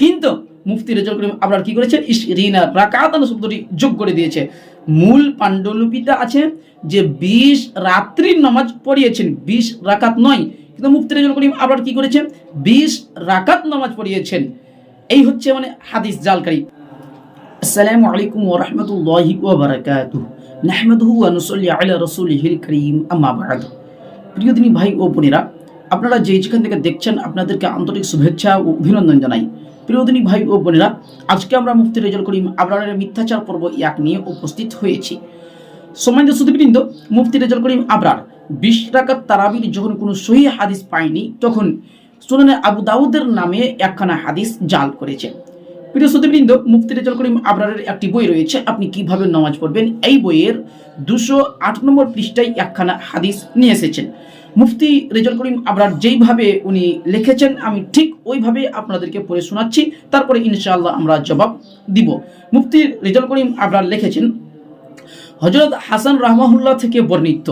কিন্তু মুফতি রেজাল করিম আবরার কি করেছেন ইস রিনা রাকাতান শব্দটি যোগ করে দিয়েছে। মূল পাণ্ডুলিপিতে আছে যে বিশ রাত্রির নামাজ পড়িয়েছেন, বিশ রাকাত নয়। কিন্তু মুফতি রেজাল করিম আবরার কি করেছেন বিশ রাকাত নামাজ পড়িয়েছেন। এই হচ্ছে মানে হাদিস জালকারী। আসসালামু আলাইকুম ওয়া রাহমাতুল্লাহি ওয়া বারাকাতুহু। নাহমাদুহু ওয়া নুসাল্লি আলা রাসূলিহিল কারীম, আম্মা বা'দ। প্রিয় দিনী ভাই ও বোনেরা আপনারা যে যেখান থেকে দেখছেন, আপনাদেরকে আন্তরিক শুভেচ্ছা ও অভিনন্দন জানাই। প্রিয়দিনী ভাই ও বোনেরা, আজকে আমরা মুফতি রেজাল করিম আবরারের মিথ্যাচার পর্ব এক নিয়ে উপস্থিত হয়েছি। সম্মানিত সুদীবৃন্দ মুফতি রেজাল করিম আবরার, বিশ রাকাত তারাবির যখন কোনো সহি হাদিস পায়নি, তখন সুনানে আবু দাউদের নামে একখানা হাদিস জাল করেছে। প্রিয় সুদীবৃন্দ মুফতি রেজাল করিম আবরারের একটি বই রয়েছে, আপনি কীভাবে নামাজ পড়বেন? এই বইয়ের দুশো আট নম্বর পৃষ্ঠায় একখানা হাদিস নিয়ে এসেছেন। মুফতি রেজাল করিম আবরার যেইভাবে উনি লিখেছেন, আমি ঠিক ওইভাবে আপনাদেরকে পড়ে শোনাচ্ছি। তারপরে ইনশাআল্লাহ আমরা জবাব দিব। মুফতি রেজাল করিম আবরার লিখেছেন হজরত হাসান রাহমাহুল্লাহ থেকে বর্ণিত,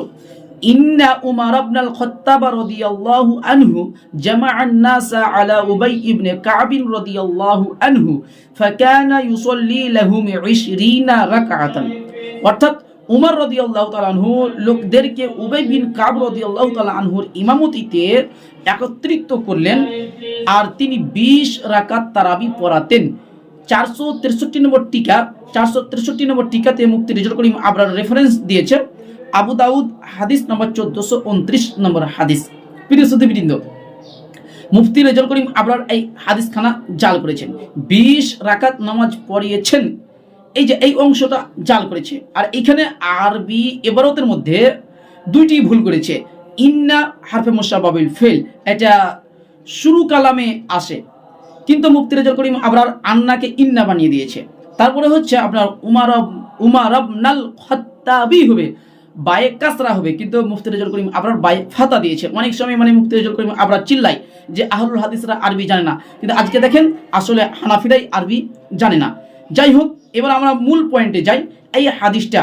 ইন্না উমার আবনাল খত্তাব রাদিয়াল্লাহু আনহু জামাআন নাসা আলা উবাই ইবনে কাব রাদিয়াল্লাহু আনহু, ফাকানা ইউসাল্লি লাহুম 20 রাকআতান। অর্থাৎ উমর রাদিয়াল্লাহু তাআলা আনহু লোকদেরকে উবাই বিন কাব রাদিয়াল্লাহু তাআলা আনহুর ইমামতিতে একত্রিত করলেন আর তিনি 20 রাকাত তারাবি পড়াতেন। চারশো তেষট্টি নম্বর টিকা, চারশো তেষট্টি নম্বর টিকাতে মুক্তি রেজল করিম আবরার রেফারেন্স দিয়েছে আবু দাউদ হাদিস নম্বর চোদ্দশো উনত্রিশ নম্বর হাদিস। প্রিয় সুদীবৃন্দ মুফতি রেজল করিম আবরার এই হাদিসখানা জাল করেছেন। বিশ রাকাত নামাজ পড়িয়েছেন। এই যে এই অংশটা জাল করেছে। আর এইখানে আরবি এবারতের মধ্যে দুইটি ভুল করেছে। ইন্না হারফে মোসাবাবিল ফেল, এটা শুরু কালামে আসে। কিন্তু মুফতি রেজাল করিম আবরার আন্নাকে ইন্না বানিয়ে দিয়েছে। তারপরে হচ্ছে আপনার উমারব উমারব নাল খত্তাবি হবে, বায়ে কাসরা হবে। কিন্তু মুফতি রেজাল করিম আবরার বায়ে ফাতা দিয়েছে। অনেক সময় মানে মুফতি রেজাল করিম আবরার চিল্লাই যে আহরুল হাদিসরা আরবি জানে না। কিন্তু আজকে দেখেন আসলে হানাফিরাই আরবি জানে না। যাই হোক এবার আমরা মূল পয়েন্টে যাই। এই হাদিসটা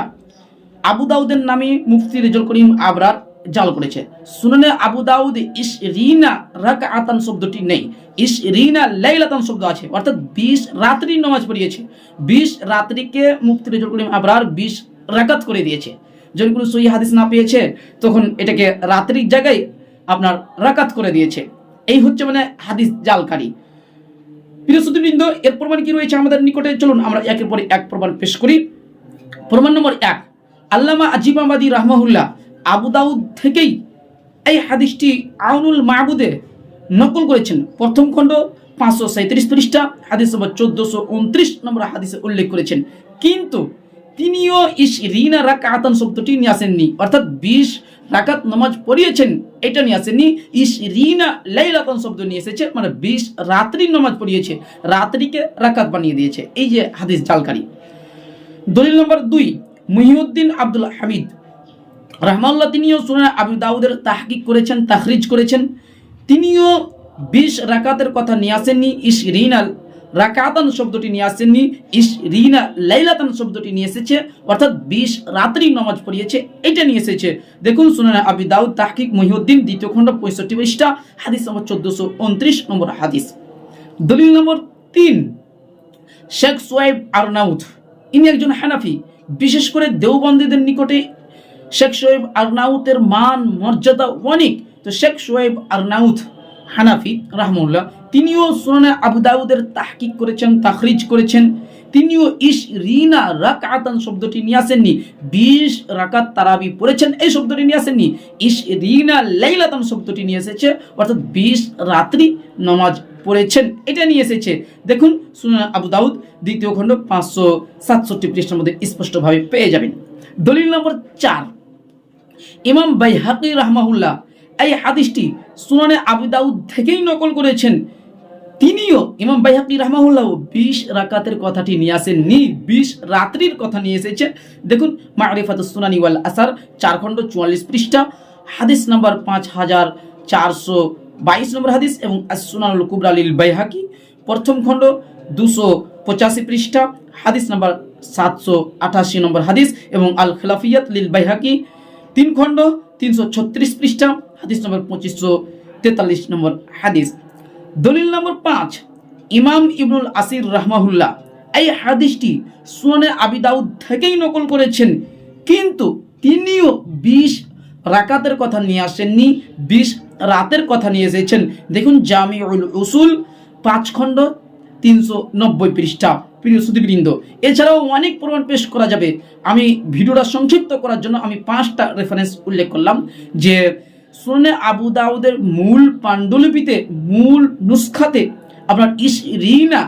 আবু দাউদের নামে মুফতি রেজল করিম আবরার জাল করেছে। শুননে আবু দাউদ ইস রিনা রাক আতান শব্দটি নেই। ইস রিনা লাইলাতান শব্দ আছে। অর্থাৎ বিশ রাত্রি নামাজ পড়িয়েছে। বিশ রাত্রিকে মুফতি রেজল করিম আবরার বিশ রাকাত করে দিয়েছে। যখন কোনো সহি হাদিস না পেয়েছে, তখন এটাকে রাত্রির জায়গায় আপনার রাকাত করে দিয়েছে। এই হচ্ছে মানে হাদিস জালকারী। সুদীবৃন্দ এর প্রমাণ কি রয়েছে আমাদের নিকটে? চলুন আমরা একের পরে এক প্রমাণ পেশ করি। প্রমাণ নম্বর এক, আল্লামা আজিমাবাদী রাহমাহুল্লাহ আবুদাউদ থেকেই এই হাদিসটি আউনুল মাহবুদে নকল করেছেন। প্রথম খণ্ড পাঁচশো সাঁত্রিশ পৃষ্ঠা, হাদিস নম্বর চোদ্দশো উনত্রিশ নম্বর হাদিসে উল্লেখ করেছেন। কিন্তু তিনিও ইস রিনা রাকাতান শব্দটি নিয়ে আসেননি। অর্থাৎ বিশ রাকাত নামাজ পড়িয়েছেন, এটা নিয়ে আসেননি। ইস রিনা লাইলাতান শব্দ নিয়ে এসেছে মানে বিশ রাত্রি নামাজ পড়িয়েছে, রাত্রিকে রাকাত বানিয়ে দিয়েছে। এই যে হাদিস জালকারী। দলিল নম্বর দুই, মুহিউদ্দিন আব্দুল হামিদ রহমাল্লাহ, তিনিও সুনান আবু দাউদের তাহকিক করেছেন, তাখরিজ করেছেন। তিনিও বিশ রাকাতের কথা নিয়ে আসেননি ইস রিনাল রাকাতান শব্দটি নিয়ে আসেননি ইস রিনা লাইলাতান শব্দটি নিয়ে এসেছে, অর্থাৎ বিশ রাত্রি নামাজ পড়িয়েছে, এটা নিয়ে এসেছে। দেখুন শুনে আবি দাউদ তাহকিক মহিউদ্দিন, দ্বিতীয় খণ্ড পঁয়ষট্টি পৃষ্ঠা, হাদিস নম্বর চোদ্দশো উনত্রিশ নম্বর হাদিস। দলিল নম্বর তিন, শেখ সোয়েব আরনাউথ ইনি একজন হানাফি, বিশেষ করে দেওবন্দীদের নিকটে শেখ সোয়েব আরনাউতের মান, মর্যাদা অনেক। তো শেখ সোয়েব আরনাউথ হানাফি রাহমুল্লাহ তিনিও সুনানে আবু দাউদের তাহকিক করেছেন, তাখরিজ করেছেন। তিনিও ইস রিনা রাকাতান শব্দটি নিয়ে আসেননি। বিশ রাকাত তারাবি পড়েছেন, এই শব্দটি নিয়ে আসেননি। ইস রিনা লাইলাতান শব্দটি নিয়ে এসেছে, অর্থাৎ বিশ রাত্রি নমাজ পড়েছেন, এটা নিয়ে এসেছে। দেখুন সুনান আবু দাউদ দ্বিতীয় খণ্ড পাঁচশো সাতষট্টি পৃষ্ঠার মধ্যে স্পষ্টভাবে পেয়ে যাবেন। দলিল নম্বর চার, ইমাম বাইহাকি রাহমাহুল্লাহ এই হাদিসটি সুনানে আবু দাউদ থেকেই নকল করেছেন। তিনিও ইমাম বাইহাকি রাহমাহুল্লাহ বিশ রাকাতের কথাটি নিয়ে আসেননি, বিশ রাত্রির কথা নিয়ে এসেছে দেখুন মারিফাত সুনানি ওয়াল আসার চার খণ্ড চুয়াল্লিশ পৃষ্ঠা, হাদিস নাম্বার পাঁচ হাজার চারশো বাইশ নম্বর হাদিস এবং সুনানুল কুবরা লিল বাইহাকি, প্রথম খণ্ড দুশো পঁচাশি পৃষ্ঠা, হাদিস নাম্বার সাতশো আঠাশি নম্বর হাদিস এবং আল খিলাফিয়াত লিল বাইহাকি, তিন খণ্ড তিনশো ছত্রিশ পৃষ্ঠা, হাদিস নম্বর পঁচিশশো তেতাল্লিশ নম্বর হাদিস। দলিল নম্বর পাঁচ, ইমাম ইবনুল আসির রহমাহুল্লাহ। এই হাদিসটি সুনানে আবি দাউদ থেকেই নকল করেছেন। কিন্তু তিনিও বিশ রাকাতের কথা নিয়ে আসেননি, বিশ রাতের কথা নিয়ে এসেছেন। দেখুন জামিউল উসুল, পাঁচ খণ্ড, তিনশো নব্বই পৃষ্ঠা, প্রিয় সুদীবৃন্দ এছাড়াও অনেক প্রমাণ পেশ করা যাবে। আমি ভিডিওটা সংক্ষিপ্ত করার জন্য আমি পাঁচটা রেফারেন্স উল্লেখ করলাম, যে সুনে আবু দাউদের মূল পাণ্ডুলিপিতে, মূল নুসখাতে আপনার ইস রিনা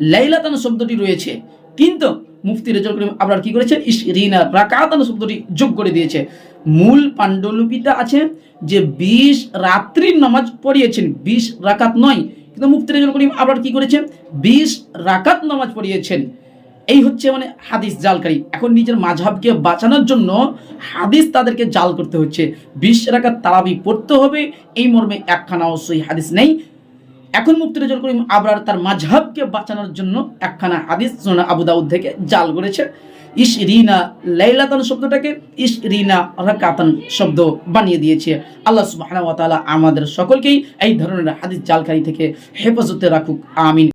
লাইলাতান শব্দটি রয়েছে। কিন্তু মুফতি রেজল করিম আপনার কি করেছে ইস রিনা রাকাতান শব্দটি যোগ করে দিয়েছে। মূল পাণ্ডুলিপিতে আছে যে বিশ রাত্রির নামাজ পড়িয়েছেন। বিশ রাকাত নয়। কিন্তু মুফতি রেজল করিম আপনার কি করেছেন? বিশ রাকাত নামাজ পড়িয়েছেন। এই হচ্ছে মানে হাদিস জালকারী। এখন নিজের মাঝহাবকে বাঁচানোর জন্য হাদিস তাদেরকে জাল করতে হচ্ছে। বিশ রাকাত তারাবি পড়তে হবে, এই মর্মে একখানা অবশ্যই হাদিস নেই। এখন মুক্তি রেজল করিম আবরার তার মাঝহাবকে বাঁচানোর জন্য একখানা হাদিস সোনা আবু দাউদ থেকে জাল করেছে। ইস রিনা লাইলাতান শব্দটাকে ইস রিনা রাকাতান শব্দ বানিয়ে দিয়েছে। আল্লাহ তাআলা আমাদের সকলকেই এই ধরনের হাদিস জালকারী থেকে হেফাজতে রাখুক, আমিন।